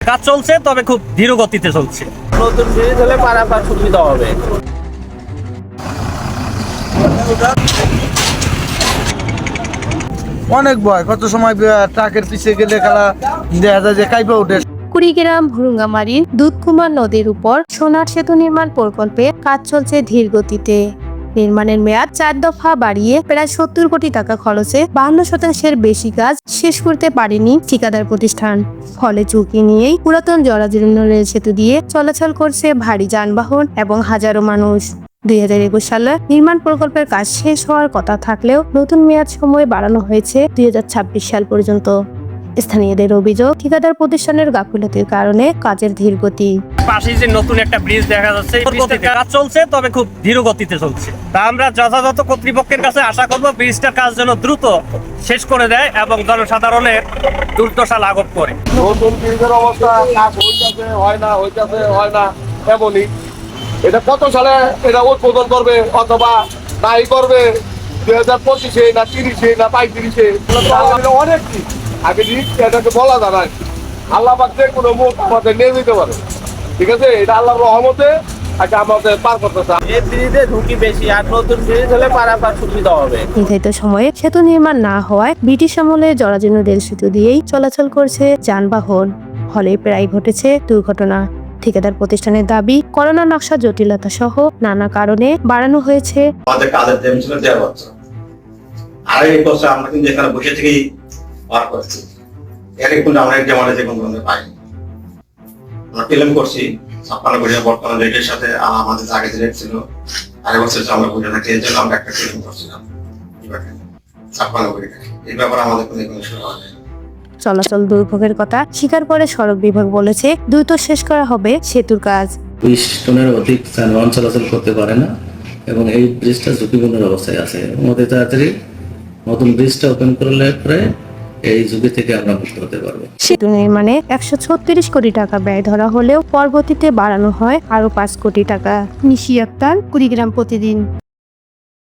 কাজ চলছে তবে খুব ধীর গতিতে চলছে। নতুন ব্রিজ হলে পারাপার সুবিধা হবে। অনেক ভয় কত সময় ট্রাকের পিছিয়ে গেলে খেলা দেখা যায় যে কাইপা উঠে। কুড়িগ্রাম ভুরুঙ্গামারির দুধকুমার নদীর উপর সোনার সেতু নির্মাণ প্রকল্পে কাজ চলছে ধীর গতিতে। নির্মাণের মেয়াদ চার দফা বাড়িয়ে প্রায় সত্তর কোটি টাকা খরচে বাহান্ন শতাংশের বেশি কাজ শেষ করতে পারেনি ঠিকাদার প্রতিষ্ঠান। ফলে ঝুঁকি নিয়েই পুরাতন জরাজীর্ণ রেল সেতু দিয়ে চলাচল করছে ভারী যানবাহন এবং হাজারো মানুষ। দুই হাজার একুশ সালে নির্মাণ প্রকল্পের কাজ শেষ হওয়ার কথা থাকলেও নতুন মেয়াদ সময় বাড়ানো হয়েছে দুই হাজার ছাব্বিশ সাল পর্যন্ত। স্থানীয়দের অভিযোগ ঠিকাদার প্রতিষ্ঠানের গাফিলতির কারণে কাজের ধীর গতি। পাশে যে নতুন একটা ব্রিজ দেখা যাচ্ছে কাজ চলছে তবে খুব ধীর গতিতে চলছে। তা আমরা যথাযথ কর্তৃপক্ষের কাছে আশা করব ব্রিজটার কাজ যেন দ্রুত শেষ করে দেয় এবং জনসাধারণের দুর্দশা লাঘব করে। নতুন ব্রিজের অবস্থা কাজ হইতেছে হয় না হইতেছে হয় না এমনই। এটা কত সালে এটা উদ্বোধন করবে অথবা নাই করবে? দুই হাজার পঁচিশে না তিরিশে না পঁয়ত্রিশে? অনেক দিন। আগে দিক এটাকে বলা যায় না আল্লাহ পাক যে কোনো মুখ আমাদের নিয়ে নিতে পারে। ঠিক আছে? এটা আল্লাহর রহমতে আগে আমাদের পার করতেছে ঝুঁকি বেশি আর নতুন ব্রিজ হলে পারাপার সুবিধা হবে। নির্ধারিত সময়ে সেতু নির্মাণ না হওয়ায় ব্রিটিশ আমলে জরাজীর্ণ রেল সেতু দিয়েই চলাচল করছে যানবাহন। ফলে প্রায় ঘটেছে দুর্ঘটনা। ঠিকাদার প্রতিষ্ঠানের দাবি করোনা নকশা জটিলতা সহ নানা কারণে বাড়ানো হয়েছে। আমাদের কাজের আড়াই বছর আমরা কিন্তু এখানে বসে থেকেই পার করছি। এর কিন্তু আমরা যে কোনো ধরনের পাইনি। আমরা ক্লেম করছি ছাপ্পান্ন কোটি বর্তমান রেটের সাথে আর আমাদের যে আগে যে রেট ছিল আড়াই বছর থাকি এর জন্য আমরা একটা ক্লেম করছিলাম। ছাপ্পান্ন কোটি টাকা এই ব্যাপারে আমাদের কোনো কোনো শুরু হয় চলাচল দুর্ভোগের কথা স্বীকার করে সড়ক বিভাগ বলেছে দ্রুত শেষ করা হবে সেতুর কাজ। বিশ টনের অধিক যানবাহন চলাচল করতে পারে না এবং এই ব্রিজটা ঝুঁকিপূর্ণ অবস্থায় আছে। এবং অতি তাড়াতাড়ি নতুন ব্রিজটা ওপেন করলে পরে এই ঝুঁকি থেকে আমরা মুক্ত হতে পারব। সেতু নির্মাণে একশো ছত্রিশ কোটি টাকা ব্যয় ধরা হলেও পরবর্তীতে বাড়ানো হয় আরও পাঁচ কোটি টাকা। নিশি আক্তার, কুড়িগ্রাম প্রতিদিন।